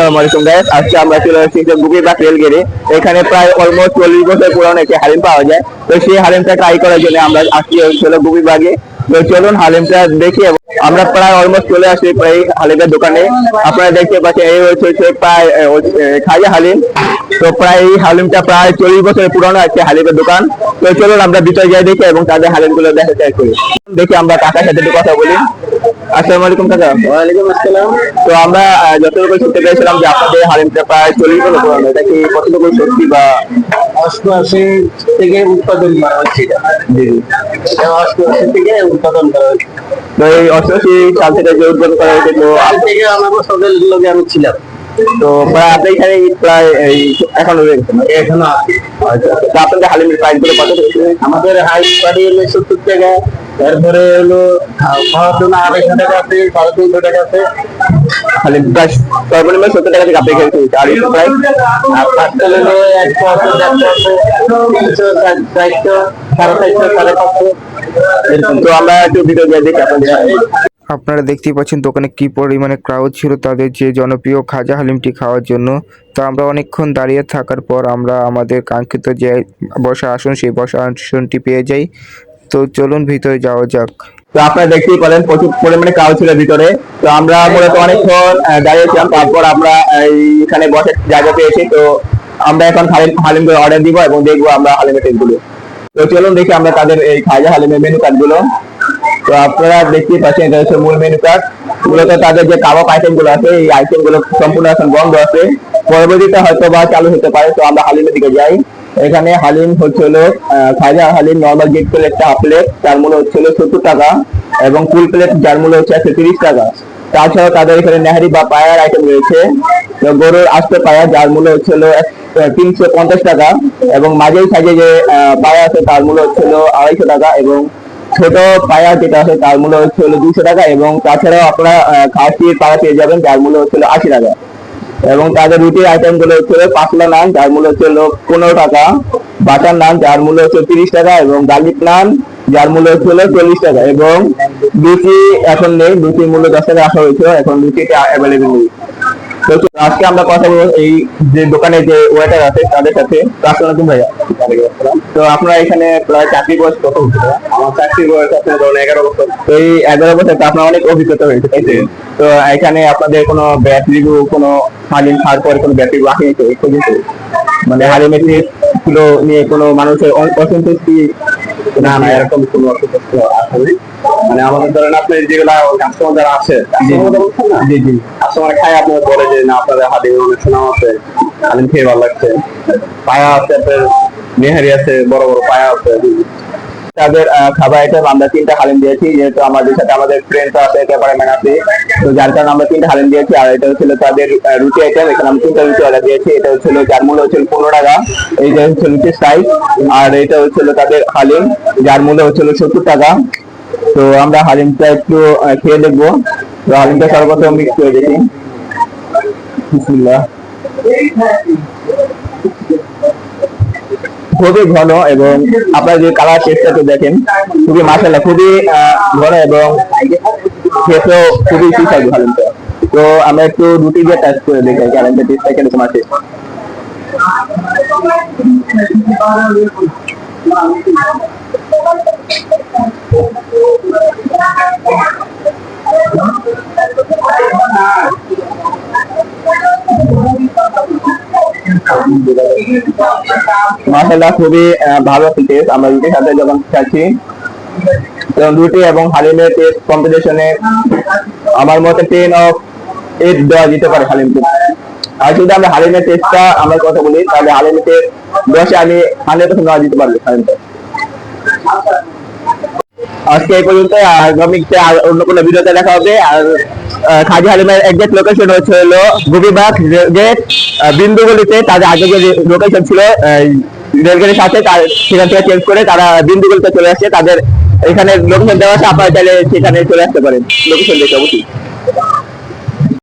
আসসালামু আলাইকুম গাইস আজকে আমরা চলে এসেছি এখানে প্রায় অলমোস্ট চল্লিশ বছর একটি পাওয়া যায়। তো সেই ট্রাই করার জন্য আমরা আজকে তো চলুন হালিমটা দেখি আমরা প্রায় অলমোস্ট চলে আসি প্রায় হালিমের দোকানে। আপনারা দেখতে পাচ্ছেন, এই হচ্ছে প্রায় খাজা হালিম। তো প্রায় এই হালিমটা প্রায় চল্লিশ বছর পুরানো একটি হালিমের দোকান। তো চলুন আমরা ভিতরে যাই দেখি এবং তাদের হালিমগুলো দেখা ট্রাই করি। দেখি আমরা কাকার সাথে একটু কথা বলি। আসসালামু আলাইকুম কাকা। ওয়ালাইকুম আসসালাম। তো আমরা যতটুকু শুনতে পেয়েছিলাম যে আপনাদের হালিমটা প্রায় চল্লিশ বছর পুরানো এটা কি কতটুকু সত্যি বা? অষ্টআশি থেকে উৎপাদন করা হচ্ছে জি। অষ্টআশি থেকে উৎপাদন করা হচ্ছে। তো এই অষ্টআশি সাল থেকে যে উদ্বোধন করা হয়েছে তো কাল থেকে আমাকে সদের লোকে আমি ছিলাম। তো প্রায় আপনি এখানে প্রায় এই এখনও রয়েছে? এখনও আছি। আচ্ছা তো আপনাদের হালিমের প্রাইসগুলো কত আমাদের হাই বাড়ি সত্তর টাকা তারপরে হলো আপনারা দেখতেই পাচ্ছেন দোকানে কি পরিমাণে ক্রাউড ছিল তাদের যে জনপ্রিয় খাজা হালিমটি খাওয়ার জন্য। তো আমরা অনেকক্ষণ দাঁড়িয়ে থাকার পর আমরা আমাদের কাঙ্ক্ষিত যে বসা আসন, সেই বসা আসনটি পেয়ে যাই। তো চলুন ভিতরে যাওয়া যাক। তো আপনারা দেখতেই পেলেন প্রচুর পরিমাণে কাউ ছিল ভিতরে। তো আমরা মূলত অনেকক্ষণ দাঁড়িয়েছিলাম, তারপর আমরা এই এখানে বসে জায়গা পেয়েছি। তো আমরা এখন হালিম হালিম করে অর্ডার দিব এবং দেখব আমরা হালিমের টেস্টগুলো তো চলুন দেখি আমরা তাদের এই খাজা হালিমের মেনু কার্ডগুলো তো আপনারা দেখতেই পাচ্ছেন, এটা হচ্ছে মূল মেনু কার্ড মূলত তাদের যে কাবাব আইটেমগুলো আছে, এই আইটেমগুলো সম্পূর্ণ এখন বন্ধ আছে। পরবর্তীতে হয়তো বা চালু হতে পারে, তো আমরা হালিমের দিকে যাই। এখানে হালিম হচ্ছে হলো Khaja haleem normal get plate একটা হাফ প্লেট তার মূল্য হচ্ছে হলো সত্তর টাকা এবং ফুল প্লেট যার মূল্য হচ্ছে একশো তিরিশ টাকা। তাছাড়াও তাদের এখানে নেহারি বা পায়ার আইটেম রয়েছে। গরুর আস্ত পায়া যার মূল্য হচ্ছে হলো তিনশো পঞ্চাশ টাকা এবং মাঝের সাইজে যে পায়া আছে তার মূল্য হচ্ছে হলো আড়াইশো টাকা এবং ছোট পায়া যেটা আছে তার মূল্য হচ্ছে হলো দুশো টাকা এবং তাছাড়াও আপনারা খাসির পায়া পেয়ে যাবেন, যার মূল্য হচ্ছে হলো আশি টাকা। এবং তাদের রুটির আইটেমগুলো হচ্ছে পাতলা নান যার মূল্য হচ্ছে পনেরো টাকা। বাটার নান যার মূল্য হচ্ছে তিরিশ টাকা এবং গার্লিক নান যার মূল্য হচ্ছে চল্লিশ টাকা এবং লুচি এখন নেই লুচির মূল্য দশ টাকা রাখা হয়েছে এখন লুচিটা অ্যাভেলেবেল নেই। তো আজকে আমরা কথা বলব এই যে দোকানে যে ওয়েটার আছে তাদের সাথে। তো আসসালামু ভাইয়া। তো আপনারা এখানে প্রায় চাকরি বয়স কত আমার চাকরি বয়স আছে ধরুন এগারো বছর। তো এই এগারো বছর আপনার অনেক অভিজ্ঞতা হয়েছে তাই তো? এখানে আপনাদের কোনো ব্যাট ব্যাটারি কোনো হালিম খাওয়ার পরে কোনো ব্যাটারি তো এই পর্যন্ত মানে হালিমেরগুলো নিয়ে কোনো মানুষের অসন্তুষ্টি না না এরকম কোনো অসুস্থ আসলে মানে আমাদের ধরেন আপনি যেগুলা কাস্টমার যারা আছে জি জি। কাস্টমার খায় আপনার বলে যে না আপনাদের হাতে অনেক সুনাম আছে হালিম খেয়ে ভালো লাগছে। পায়া আছে আপনার নেহারি আছে বড় বড় পায়া আছে। তাদের খাবার আইটেম আমরা তিনটা হালিম দিয়েছি, যেহেতু আমাদের সাথে আমাদের ফ্রেন্ড আছে ক্যামেরাম্যান আছে তো যার কারণে আমরা তিনটা হালিম দিয়েছি, আর এটা হচ্ছিল তাদের রুটি আইটেম এখানে আমরা তিনটা রুটি অর্ডার দিয়েছি। এটা হচ্ছিল, যার মূল্য হচ্ছিল পনেরো টাকা, এইটা হচ্ছে রুটির সাইজ আর এটা হচ্ছিল তাদের হালিম, যার মূল্য হচ্ছিল সত্তর টাকা। তো আমরা হালিমটা একটু খেয়ে দেখব। তো হালিমটা সর্বপ্রথম মিক্স করে দেখি। বিসমিল্লাহ। খুবই ঘন এবং আপনারা যে কালার টেস্টটা তো দেখেন, খুবই মাসাল্লাহ খুবই ঘন এবং খেতেও খুবই সুস্বাদু হালিমটা তো। আমরা একটু রুটি দিয়ে টাচ করে দেখি হালিমটা টেস্টটা কীরকম আছে। মাসাল্লাহ খুবই ভালো টেস্ট আমরা রুটির সাথে যখন খাচ্ছি রুটি এবং হালিমের টেস্ট কম্পিটিশনে আমার মতে টেন অফ এইট দেওয়া যেতে পারে হালিমকে। আর যদি আমরা হালিমের টেস্টটা আমরা কথা বলি, তাহলে হালিমের টেস্ট দশে আমি হান্ড্রেড পার্সেন্ট দেওয়া যেতে পারব হালিমটা আজকে এই পর্যন্ত আগামীতে আর অন্য কোনো ভিডিওতে দেখা হবে। আর খাজি হালিমের একজ্যাক্ট লোকেশন হচ্ছে হলো গুবিবাগ গেট বিন্দুগুলিতে তাদের আগে যে লোকেশন ছিল রেলগেটের সাথে সেখান থেকে চেঞ্জ করে তারা বিন্দুগুলিতে চলে আসছে তাদের এখানে লোকেশন দেওয়া আছে, আপনারা চাইলে সেখানে চলে আসতে পারেন। লোকেশন দেখে অবশ্যই।